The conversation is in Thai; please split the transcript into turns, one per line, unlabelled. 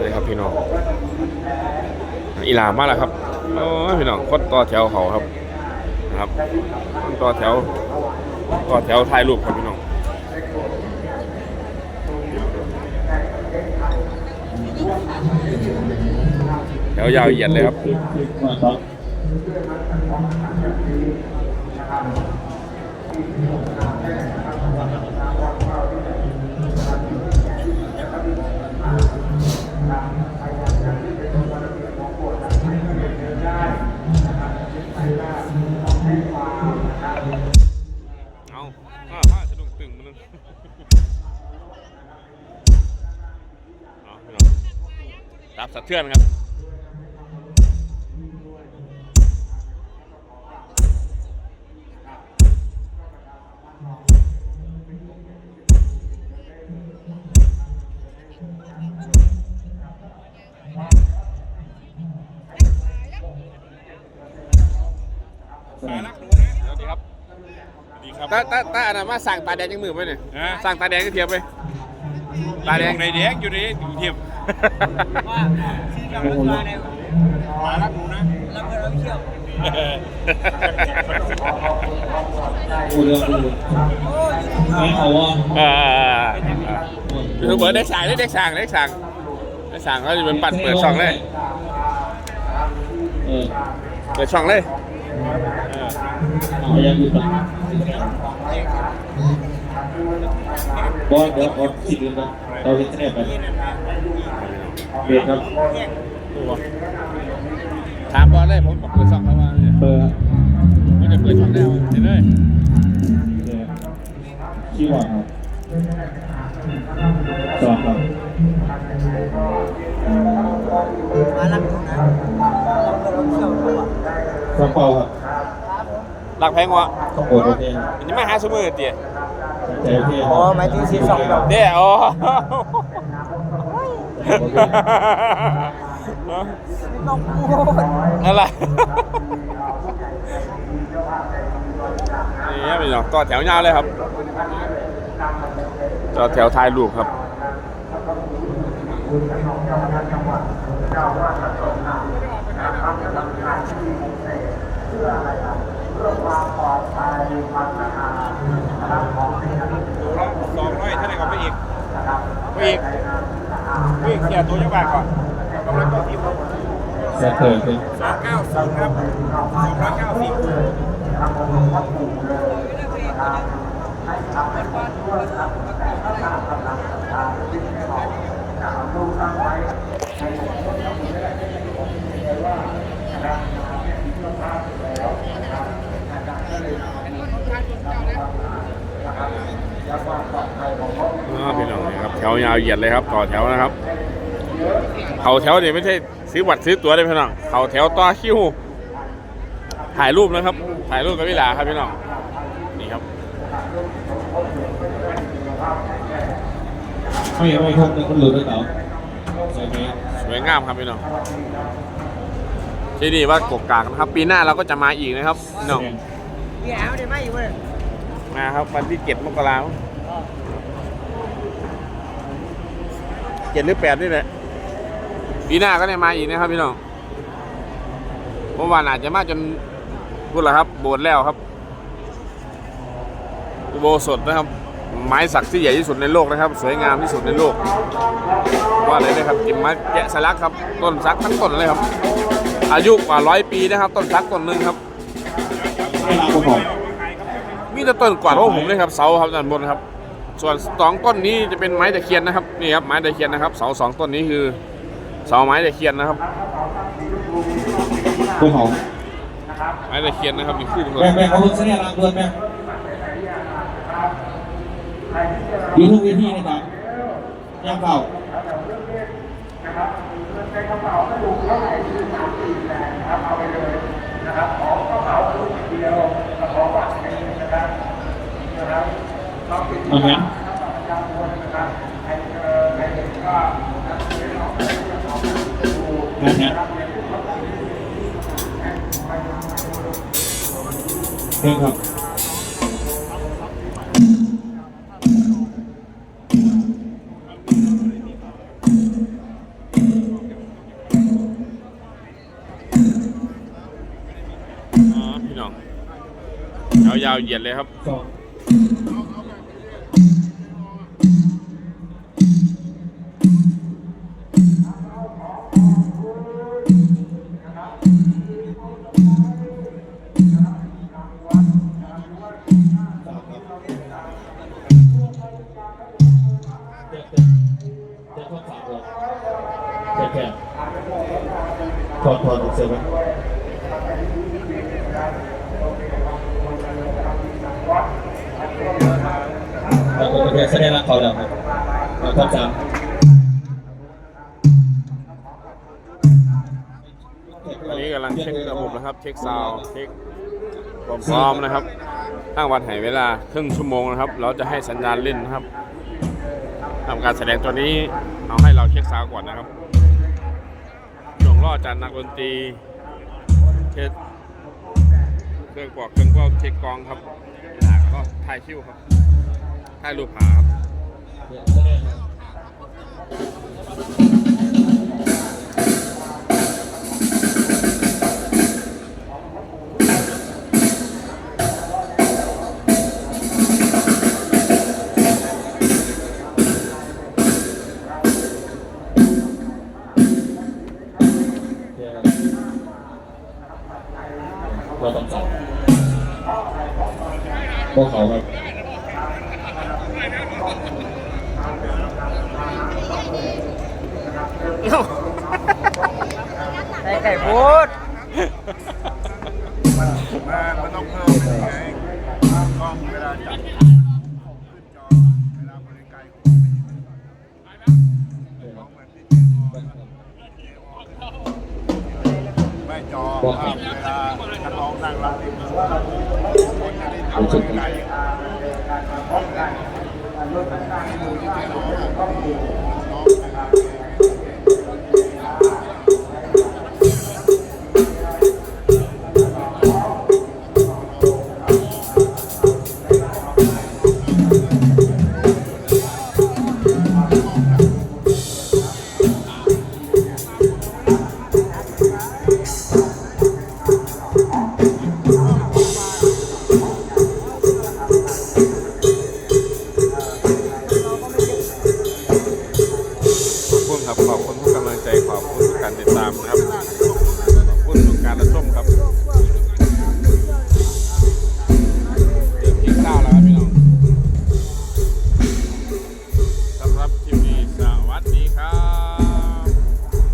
เลยครับพี่น้องอีหลามาแล้วครับโอ้พี่น้องคนต่อแถวเขาครับนะครับคนต่อแถวต่อแถวถ่ายรูปครับพี่น้องแถวยาวเหยียดเลยครับ จับสะเทือนครับสวัสดีครับ
ดีครับ
ตาตาตาอันนั้นมาสั่งตาแดงยังมือไหมเนี่ย
ฮะ
สั่งตาแดงก็เทียบไป ตาแดง
ในแดงอยู่ในกรุงเทพ
ว่าที่เราเลิกมาเนี่ย
มารักหนูนะ
เราเพิ่งเราเที่ยว
พูดเรื่องพูดไม่เอาว่า
อ่ายูทูบเบอร์ได้สั่งได้เด็กสั่งได้สั่งได้สั่งก็จะเป็นปัดเปิดช่องเลย
เออ
เปิดช่องเลย
เอาอย่างอื่นก่อน บอสเดี๋ยวอดสิบเดือนนะเราเห็นแน่ไปเบียดครับ
ถามบอลเลยผมบอกเปิดช่องเขาว่าเนี่ย
เปิด
ไม่ได้เปิดช่องได้เห็นเลย
เนี่ยขี้หวานครับสองครับ
มาลักหนูนะเราเพิ่งเราเที่ยวเขาอะ
กระเป๋าครับ
หลักแพงวะ
ข้าวโพดโอเค
มันยังไม่หาสมือเตี๋ย
แต่โอเค
อ๋อหมายถึงสิบสองดอก
เดี๋ยวอ๋อ
น้องพูด
อะไรนี่เป็นอย่างต่อแถวยาวเลยครับต่อแถวท้ายลูกครับ
สองร้อยเท่าไหร่กับพระเอกพระเอกพระเอกเคลียตัวยังบาทก่อนกำลังต่อทีม
แซ่บเถอะคือ
สองเก้าศูนย์ครับสองร้อยเก้าสิบ
อ่าพี่น้องนะครับแถ วยาวเหยียดเลยครับ ต่อแถวนะครับ เขาแถวเนี่ยไม่ใช่ซื้อบัตรซื้อตั๋วเลยพี่น้อง เขาแถวต่อคิวถ่ายรูปนะครับ ถ่ายรูปกับพี่หลาครับพี่น้อง นี่ครับ
ไม่ไม่ครับเนี่ยมันหลุดแล้วเต๋าใช่ไหม
สวยงามครับพี่น้องที่นี่วัดกกกากนะครับ ปีหน้าเราก็จะมาอีกนะครับพี่น้อง
พี่แอลได้ไหมอยู่เว้ย
มาครับวันที่เจ็ดมกราคมเจ็ดหรือแปดนี่แหละปีหน้าก็ได้มาอีกนะครับพี่น้องเมื่อวานอาจจะมาจนพูดละครับ โบสถ์แล้วครับอุโบสถนะครับ ไม้สักที่ใหญ่ที่สุดในโลกนะครับ สวยงามที่สุดในโลก ว่าเลยนะครับกิมไม้แกะสลักครับ ต้นสักทั้งต้นเลยครับ อายุกว่าร้อยปีนะครับ ต้นสักต้นหนึ่งครับ
ไม่รับก็พอ
มีแต่ต้นกวาดว่าผมเลยครับเสาครับด้านบนครับ ส่วนสองต้นนี้จะเป็นไม้ตะเคียนนะครับนี่ครับไม้ตะเคียนนะครับเสาสองต้นนี้คือเสาไม้ตะเคียนนะครับ
พวกเขา
ไม้ตะเคียนนะครับนี่คู่กัน
แม่แม่เขาลดเสียรางเพื่อนแม่อยู่ทุกเวทีนะครับย่างเก่าเอาไหมเอ อ่าฮะอ่าฮะใช่ครับยา
วๆเหยียดเลยครับ
เจ็ดแปดถอดถอดเสร็จไหมแล้วก็แสดงรักเขาแล้วครับข้อสาม
อันนี้กำลังเช็คระบบนะครับ เช็คซาวเช็คความพร้อมนะครับตั้งวันไหเวลาครึ่งชั่วโมงนะครับ เราจะให้สัญญาณเล่นนะครับทำการแสดงตัวนี้เอาให้เราเช็คซาวก่อนนะครับ งรอจันนักดนตรีเช็ดเครื่องกวอกเครื่องกวอกเช็คกองครับหลักก็ถ่ายคิวครับถ่ายรูปหาครับ
เราต้องจับพวกเขาครับ
ใส่ไก่พูด
มันมันต้องเพิ่มเป็นไงกล้องเวลาจับขึ้นจอเวลา บริกรของเหมือนาพเวลานักร้องนั่งรับที่มือคนจะได้ทำบริการ
ขอบคุณครับขอบคุณทุกกำลังใจขอบคุณทุก ติดตามนะครับ